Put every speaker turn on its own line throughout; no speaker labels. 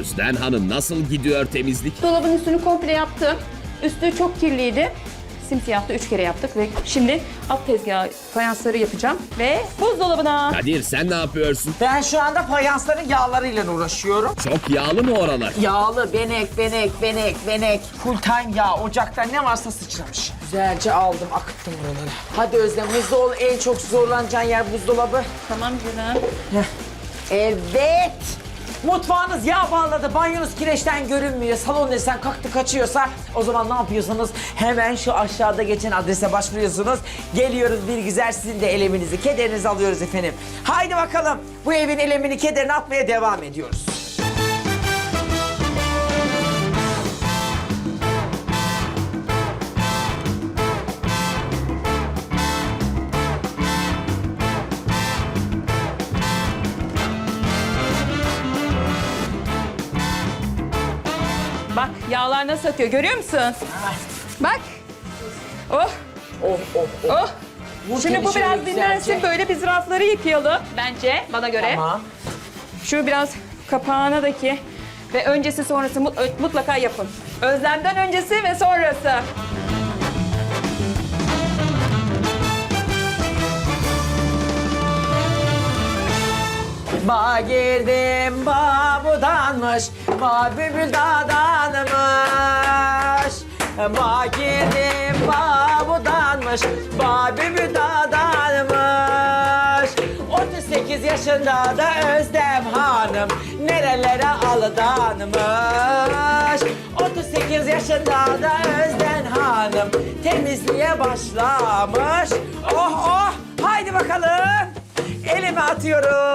Özden Hanım nasıl gidiyor temizlik?
Dolabın üstünü komple yaptım. Üstü çok kirliydi. Simsiyahtı üç kere yaptık ve şimdi alt tezgahı fayansları yapacağım ve buzdolabına.
Kadir sen ne yapıyorsun?
Ben şu anda fayansların yağlarıyla uğraşıyorum.
Çok yağlı mı oralar?
Yağlı, benek, benek, benek, benek. Full time yağ, ocakta ne varsa sıçramış. Güzelce aldım, akıttım buraları. Hadi Özlem, hızlı ol. En çok zorlanacağın yer buzdolabı.
Tamam canım.
Evet. Mutfağınız yağ bağladı, banyonuz kireçten görünmüyor, salon desen kalktı kaçıyorsa o zaman ne yapıyorsunuz? Hemen şu aşağıda geçen adrese başvuruyorsunuz. Geliyoruz bir güzel sizin de eleminizi, kederinizi alıyoruz efendim. Haydi bakalım bu evin elemini, kederini atmaya devam ediyoruz.
Nasıl atıyor görüyor musun? Bak. Oh
Oh oh oh.
oh. Şimdi bu biraz dinlensin böyle biz rafları yıkayalım bence bana göre.
Tamam.
Şu biraz kapağına daki ve öncesi sonrası mut- mutlaka yapın. Özlemden öncesi ve sonrası.
Ba girdim ba budanmış, ba bülbül dağdanmış. Ba girdim ba budanmış, ba bülbül dağdanmış. 38 yaşında da Özlem Hanım nerelere aldanmış. 38 yaşında da Özlem Hanım temizliğe başlamış. Oh oh haydi bakalım. Elimi atıyoruz,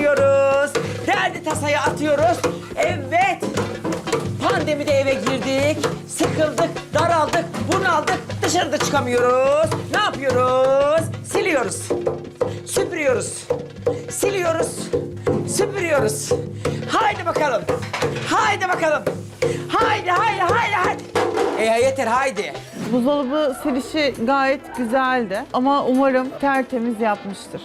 atıyoruz, derdi tasayı atıyoruz. Evet, pandemide eve girdik, sıkıldık, daraldık, bunaldık, dışarıda çıkamıyoruz. Ne yapıyoruz? Siliyoruz, süpürüyoruz, siliyoruz, süpürüyoruz. Haydi bakalım, haydi bakalım. Haydi, haydi, haydi, haydi. E yeter, haydi.
Buzdolabı silişi gayet güzeldi ama umarım tertemiz yapmıştır.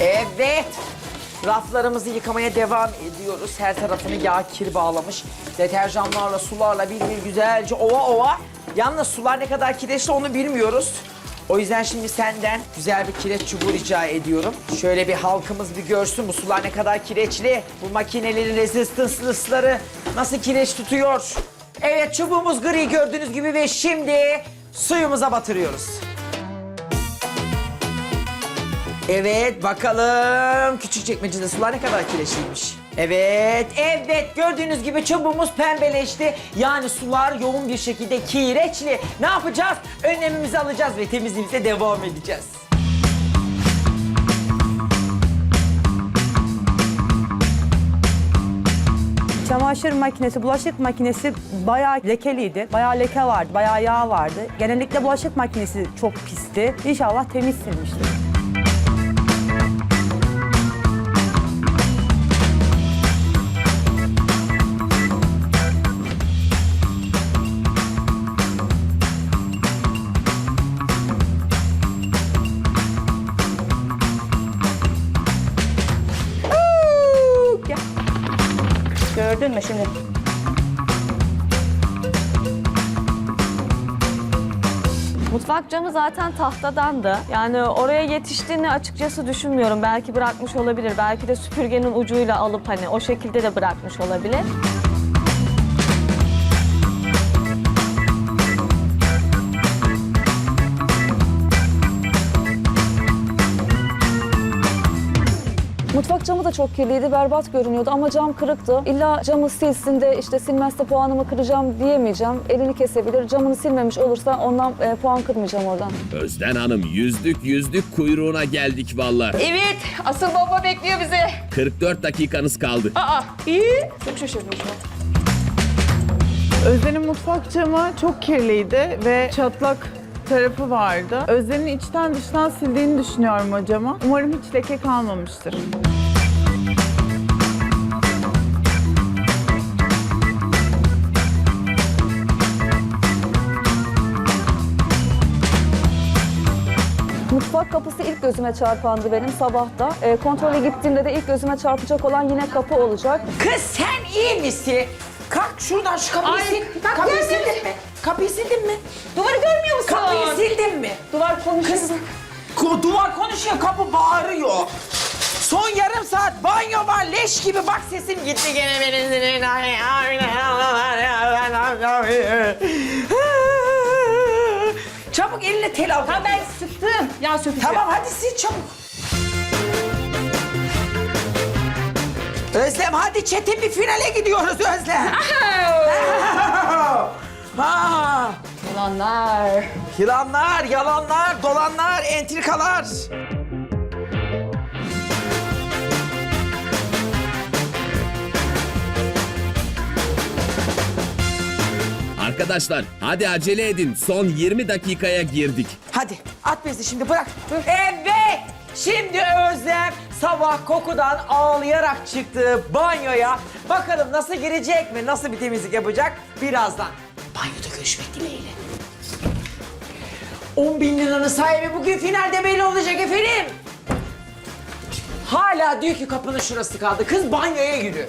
Evet. Raflarımızı yıkamaya devam ediyoruz. Her tarafını yağ kir bağlamış. Deterjanlarla, sularla bir bir güzelce ova ova. Yalnız sular ne kadar kireçli onu bilmiyoruz. O yüzden şimdi senden güzel bir kireç çubuğu rica ediyorum. Şöyle bir halkımız bir görsün bu sular ne kadar kireçli. Bu makinelerin rezistansları nasıl kireç tutuyor. Evet çubuğumuz gri gördüğünüz gibi ve şimdi suyumuza batırıyoruz. Evet bakalım küçük çekmecede sular ne kadar kireçliymiş. Evet, evet gördüğünüz gibi çubuğumuz pembeleşti. Yani sular yoğun bir şekilde kireçli. Ne yapacağız? Önlemimizi alacağız ve temizliğimize devam edeceğiz.
Çamaşır makinesi, bulaşık makinesi bayağı lekeliydi. Bayağı leke vardı, bayağı yağ vardı. Genellikle bulaşık makinesi çok pisti. İnşallah temiz silmiştir.
Gördün mü şimdi?
Mutfak camı zaten tahtadandı. Yani oraya yetiştiğini açıkçası düşünmüyorum. Belki bırakmış olabilir. Belki de süpürgenin ucuyla alıp hani o şekilde de bırakmış olabilir. Camı da çok kirliydi, berbat görünüyordu ama cam kırıktı. İlla camı silsin de işte silmezse puanımı kıracağım diyemeyeceğim. Elini kesebilir. Camını silmemiş olursa ondan e, puan kırmayacağım oradan.
Özden Hanım yüzdük yüzdük kuyruğuna geldik valla.
Evet asıl bomba bekliyor bizi.
44 dakikanız kaldı.
Aa iyi. Çok şaşırdım şu an.
Özden'in mutfak camı çok kirliydi ve çatlak tarafı vardı. Özlem'in içten dıştan sildiğini düşünüyorum hocama. Umarım hiç leke kalmamıştır.
Mutfak kapısı ilk gözüme çarpandı benim sabahta. E, kontrole gittiğimde de ilk gözüme çarpacak olan yine kapı olacak.
Kız sen iyi misin? Kalk şuradan şu kapıyı
Ay,
sil.
kalk,
Kapıyı
gel,
sildin mi? Kapıyı sildin mi?
Duvarı görmüyor musun?
Kapıyı sildin mi?
Duvar konuşuyor.
Ku- Duvar konuşuyor, kapı bağırıyor. Son yarım saat banyo var, leş gibi. Bak sesim gitti gene benim. Çabuk eline tel al.
Ha ben sıktım. Ya sökeceğim.
Tamam hadi sil çabuk. Özlem hadi çetin bir finale gidiyoruz Özlem. ha.
Yalanlar.
Yılanlar, yalanlar, dolanlar, entrikalar.
Arkadaşlar hadi acele edin. Son 20 dakikaya girdik.
Hadi at bezi şimdi bırak. Evet. Şimdi Özlem sabah kokudan ağlayarak çıktı banyoya. Bakalım nasıl girecek mi? Nasıl bir temizlik yapacak? Birazdan. Banyoda görüşmek dileğiyle. 10 bin liranın sahibi bugün finalde belli olacak efendim. Hala diyor ki kapının şurası kaldı. Kız banyoya yürü.